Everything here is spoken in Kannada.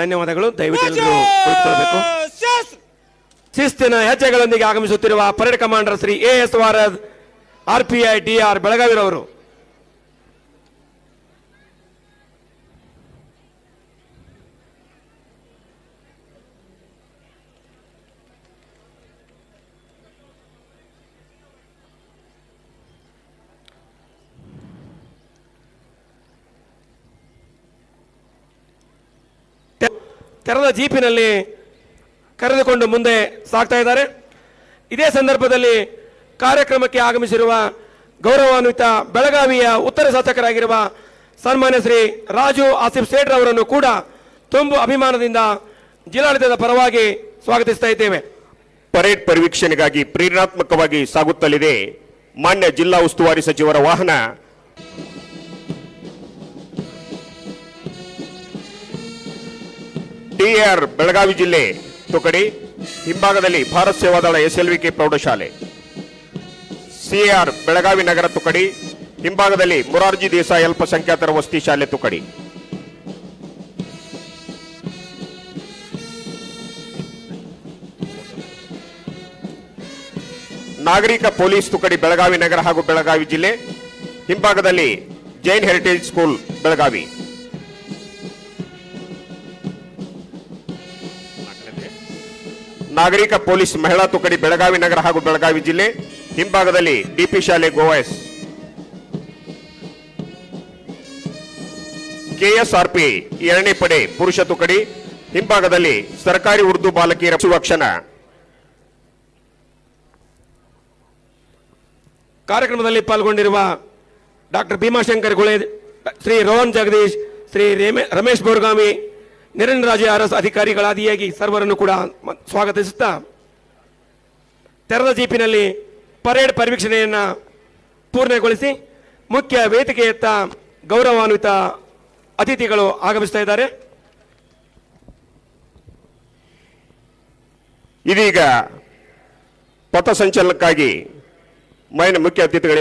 ಧನ್ಯವಾದಗಳು ದಯವಿಟ್ಟು ಶಿಸ್ತಿನ ಹೆಜ್ಜೆಗಳೊಂದಿಗೆ ಆಗಮಿಸುತ್ತಿರುವ parade commander Shri A S ವಾರದ್ ಆರ್ಪಿಐ ಡಿಆರ್ ಬೆಳಗಾವಿರವರು. ತೆರೆದ ಜೀಪಿನಲ್ಲಿ ಕರೆದುಕೊಂಡು ಮುಂದೆ ಸಾಗ್ತಾ ಇದ್ದಾರೆ. ಇದೇ ಸಂದರ್ಭದಲ್ಲಿ ಕಾರ್ಯಕ್ರಮಕ್ಕೆ ಆಗಮಿಸಿರುವ ಗೌರವಾನ್ವಿತ ಬೆಳಗಾವಿಯ ಉತ್ತರ ಶಾಸಕರಾಗಿರುವ ಸನ್ಮಾನ್ಯ ಶ್ರೀ ರಾಜು ಆಸಿಫ್ ಸೇಠ್ ಅವರನ್ನು ಕೂಡ ತುಂಬು ಅಭಿಮಾನದಿಂದ ಜಿಲ್ಲಾಡಳಿತದ ಪರವಾಗಿ ಸ್ವಾಗತಿಸ್ತಾ ಇದ್ದೇವೆ. ಪರೇಡ್ ಪರಿವೀಕ್ಷಣೆಗಾಗಿ ಪ್ರೇರಣಾತ್ಮಕವಾಗಿ ಸಾಗುತ್ತಲಿದೆ ಮಾನ್ಯ ಜಿಲ್ಲಾ ಉಸ್ತುವಾರಿ ಸಚಿವರ ವಾಹನ ಟಿಆರ್ ಬೆಳಗಾವಿ ಜಿಲ್ಲೆ ತುಕಡಿ, ಹಿಂಭಾಗದಲ್ಲಿ ಭಾರತ್ ಸೇವಾದಳ ಎಸ್ಎಲ್ವಿಕೆ ಪ್ರೌಢಶಾಲೆ. ಸಿಆರ್ ಬೆಳಗಾವಿ ನಗರ ತುಕಡಿ, ಹಿಂಭಾಗದಲ್ಲಿ ಮುರಾರ್ಜಿ ದೇಸಾಯಿ ಅಲ್ಪಸಂಖ್ಯಾತರ ವಸತಿ ಶಾಲೆ ತುಕಡಿ. ನಾಗರಿಕ ಪೊಲೀಸ್ ತುಕಡಿ ಬೆಳಗಾವಿ ನಗರ ಹಾಗೂ ಬೆಳಗಾವಿ ಜಿಲ್ಲೆ, ಹಿಂಭಾಗದಲ್ಲಿ ಜೈನ್ ಹೆರಿಟೇಜ್ ಸ್ಕೂಲ್ ಬೆಳಗಾವಿ. ನಾಗರಿಕ ಪೊಲೀಸ್ ಮಹಿಳಾ ತುಕಡಿ ಬೆಳಗಾವಿ ನಗರ ಹಾಗೂ ಬೆಳಗಾವಿ ಜಿಲ್ಲೆ ಹಿಂಭಾಗದಲ್ಲಿ ಡಿಪಿ ಶಾಲೆ ಗೋವಾಯಸ್ ಕೆಎಸ್ಆರ್ಪಿ ಎರಡನೇ ಪಡೆ ಪುರುಷ ತುಕಡಿ ಹಿಂಭಾಗದಲ್ಲಿ ಸರ್ಕಾರಿ ಉರ್ದು ಬಾಲಕಿಯರ ಕ್ಷಣ ಕಾರ್ಯಕ್ರಮದಲ್ಲಿ ಪಾಲ್ಗೊಂಡಿರುವ ಡಾಕ್ಟರ್ ಭೀಮಾಶಂಕರ್ ಗುಳೆ, ಶ್ರೀ ರೋಹನ್ ಜಗದೀಶ್, ಶ್ರೀ ರೇಮೆ ರಮೇಶ್ ಬೋರ್ಗಾಮಿ ನಿರಂಜರಾಜ ಅರಸ್ ಅಧಿಕಾರಿಗಳಾದಿಯಾಗಿ ಸರ್ವರನ್ನು ಕೂಡ ಸ್ವಾಗತಿಸುತ್ತಾ ತೆರೆದ ಜೀಪಿನಲ್ಲಿ ಪರೇಡ್ ಪರಿವೀಕ್ಷಣೆಯನ್ನು ಪೂರ್ಣಗೊಳಿಸಿ ಮುಖ್ಯ ವೇದಿಕೆಯತ್ತ ಗೌರವಾನ್ವಿತ ಅತಿಥಿಗಳು ಆಗಮಿಸ್ತಾ ಇದ್ದಾರೆ. ಇದೀಗ ಪಥಸಂಚಲನಕ್ಕಾಗಿ ಮೈನ ಮುಖ್ಯ ಅತಿಥಿಗಳಿಂದ